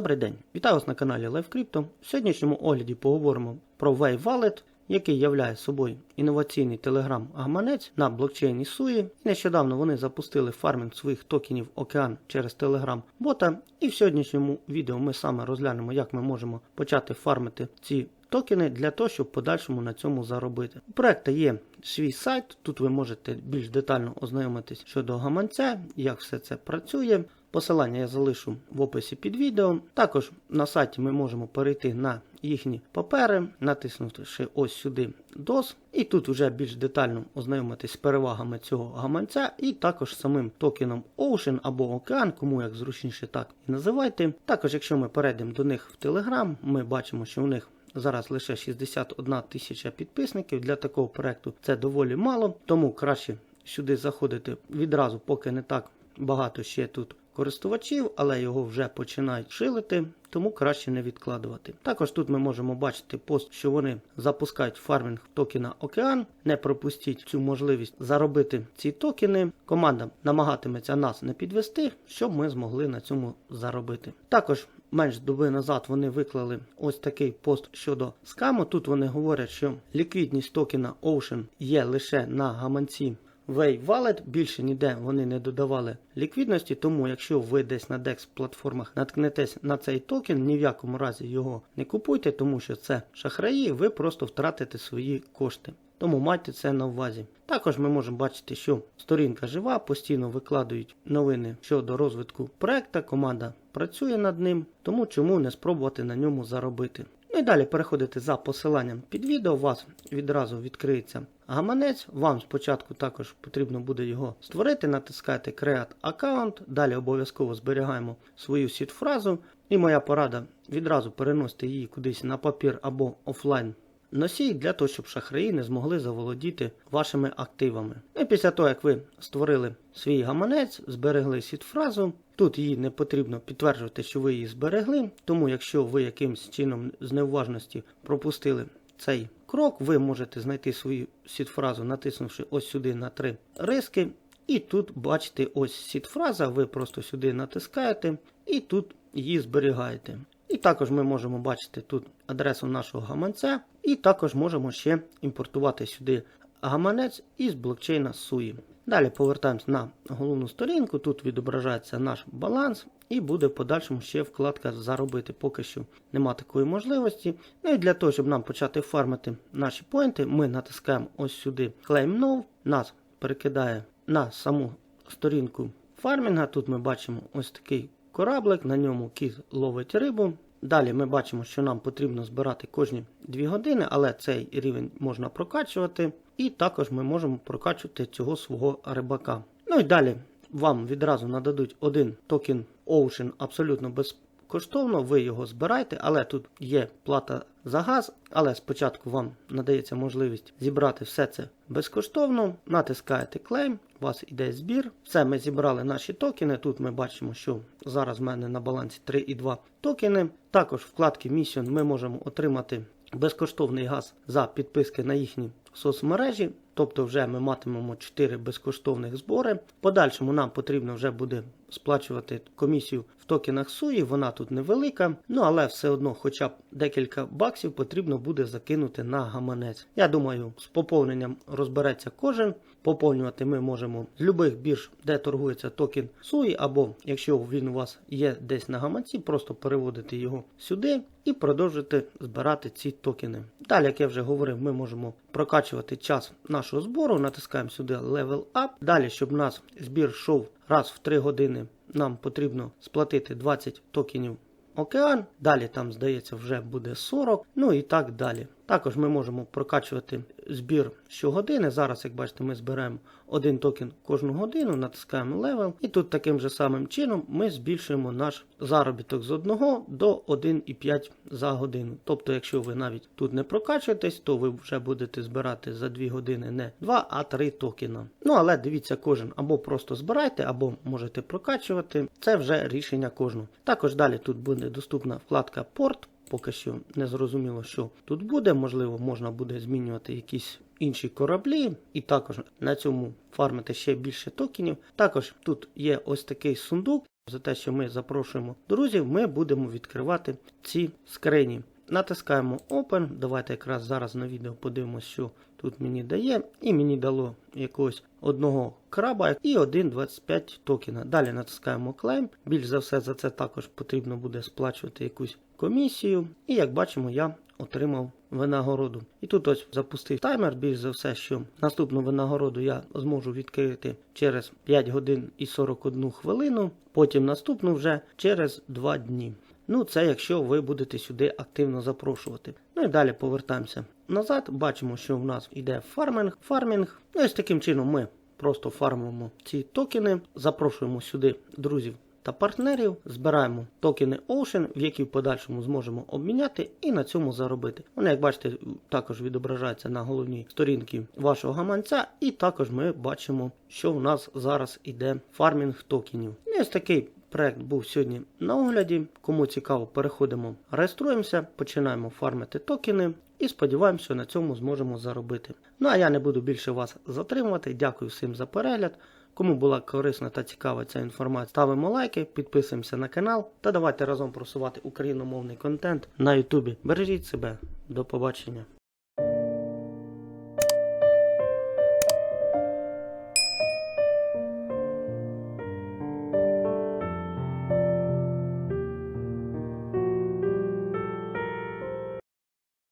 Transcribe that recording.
Добрий день! Вітаю вас на каналі LiveCrypto. В сьогоднішньому огляді поговоримо про Wave Wallet, який являє собою інноваційний телеграм-гаманець на блокчейні SUI. Нещодавно вони запустили фармінг своїх токенів Океан через Telegram бота. І в сьогоднішньому відео ми саме розглянемо, як ми можемо почати фармити ці токени для того, щоб подальшому на цьому заробити. У проекту є свій сайт, тут ви можете більш детально ознайомитись щодо гаманця, як все це працює. Посилання я залишу в описі під відео. Також на сайті ми можемо перейти на їхні папери, натиснувши ось сюди DOS, і тут вже більш детально ознайомитись з перевагами цього гаманця, і також самим токеном Ocean або Океан, кому як зручніше так і називайте. Також, якщо ми перейдемо до них в Telegram, ми бачимо, що у них Зараз лише 61 тисяча підписників. Для такого проекту це доволі мало, тому краще сюди заходити відразу, поки не так багато ще тут користувачів, але його вже починають шилити, тому краще не відкладувати. Також тут ми можемо бачити пост, що вони запускають фармінг токена Океан. Не пропустіть цю можливість заробити ці токени. Команда намагатиметься нас не підвести, щоб ми змогли на цьому заробити. Також менш доби назад вони виклали ось такий пост щодо скаму. Тут вони говорять, що ліквідність токена Ocean є лише на гаманці Wave Wallet. Більше ніде вони не додавали ліквідності, тому якщо ви десь на DEX платформах наткнетесь на цей токен, ні в якому разі його не купуйте, тому що це шахраї, ви просто втратите свої кошти. Тому майте це на увазі. Також ми можемо бачити, що сторінка жива, постійно викладають новини щодо розвитку проекту, команда працює над ним, тому чому не спробувати на ньому заробити. Ну і далі переходите за посиланням під відео, у вас відразу відкриється гаманець. Вам спочатку також потрібно буде його створити, натискаєте Create Account, далі обов'язково зберігаємо свою сіт-фразу. І моя порада відразу переносити її кудись на папір або офлайн носій для того, щоб шахраї не змогли заволодіти вашими активами. І після того, як ви створили свій гаманець, зберегли сіт-фразу, тут її не потрібно підтверджувати, що ви її зберегли, тому якщо ви якимось чином з неуважності пропустили цей крок, ви можете знайти свою сіт-фразу, натиснувши ось сюди на три риски. І тут бачите ось сіт-фраза, ви просто сюди натискаєте і тут її зберігаєте. І також ми можемо бачити тут адресу нашого гаманця, і також можемо ще імпортувати сюди гаманець із блокчейна SUI. Далі повертаємось на головну сторінку, тут відображається наш баланс, і буде в подальшому ще вкладка Заробити. Поки що нема такої можливості. Ну і для того, щоб нам почати фармити наші поінти, ми натискаємо ось сюди Claim Now, нас перекидає на саму сторінку фармінга. Тут ми бачимо ось такий кораблик, на ньому кіт ловить рибу. Далі ми бачимо, що нам потрібно збирати кожні 2 години, але цей рівень можна прокачувати. І також ми можемо прокачувати цього свого рибака. Ну і далі вам відразу нададуть один токен Ocean абсолютно безкоштовно. Ви його збираєте, але тут є плата за газ. Але спочатку вам надається можливість зібрати все це безкоштовно. Натискаєте клейм, у вас іде збір. Все, ми зібрали наші токени. Тут ми бачимо, що зараз в мене на балансі 3,2 токени. Також вкладки Mission ми можемо отримати безкоштовний газ за підписки на їхні соцмережі. Тобто вже ми матимемо 4 безкоштовних збори. Подальшому нам потрібно вже буде сплачувати комісію в токенах SUI, вона тут невелика, ну але все одно хоча б декілька баксів потрібно буде закинути на гаманець. Я думаю, з поповненням розбереться кожен. Поповнювати ми можемо з любих бірж, де торгується токен SUI, або якщо він у вас є десь на гаманці, просто переводити його сюди і продовжити збирати ці токени. Далі, як я вже говорив, ми можемо прокачувати час нашого збору, натискаємо сюди Level Up. Далі, щоб у нас збір йшов раз в 3 години, нам потрібно сплатити 20 токенів океан. Далі там, здається, вже буде 40, ну і так далі. Також ми можемо прокачувати збір щогодини. Зараз, як бачите, ми зберемо один токен кожну годину, натискаємо левел, і тут таким же самим чином ми збільшуємо наш заробіток з 1 до 1,5 за годину. Тобто, якщо ви навіть тут не прокачуєтесь, то ви вже будете збирати за 2 години не 2, а 3 токена. Ну але дивіться, кожен або просто збирайте, або можете прокачувати. Це вже рішення кожного. Також далі тут буде доступна вкладка порт. Поки що не зрозуміло, що тут буде. Можливо, можна буде змінювати якісь інші кораблі, і також на цьому фармити ще більше токенів. Також тут є ось такий сундук. за те, що ми запрошуємо друзів, ми будемо відкривати ці скрині. Натискаємо Open. Давайте якраз зараз на відео подивимося, що тут мені дає. І мені дало якогось одного краба і 1.25 токена. Далі натискаємо Claim. Більш за все за це також потрібно буде сплачувати якусь комісію. І як бачимо, я отримав винагороду. І тут ось запустив таймер. Більш за все, що наступну винагороду я зможу відкрити через 5 годин і 41 хвилину. Потім наступну вже через 2 дні. Ну, це якщо ви будете сюди активно запрошувати. Ну і далі повертаємося назад. Бачимо, що в нас йде фарминг. Фармінг. Ну, ось таким чином ми просто фармимо ці токени, запрошуємо сюди друзів та партнерів, збираємо токени Ocean, в які в подальшому зможемо обміняти і на цьому заробити. Вони, як бачите, також відображаються на головній сторінці вашого гаманця, і також ми бачимо, що в нас зараз іде фармінг токенів. І ось такий проект був сьогодні на огляді. Кому цікаво, переходимо, реєструємося, починаємо фармити токени. І сподіваємося, що на цьому зможемо заробити. Ну а я не буду більше вас затримувати. Дякую всім за перегляд. Кому була корисна та цікава ця інформація, ставимо лайки, підписуємося на канал та давайте разом просувати україномовний контент на Ютубі. Бережіть себе, до побачення.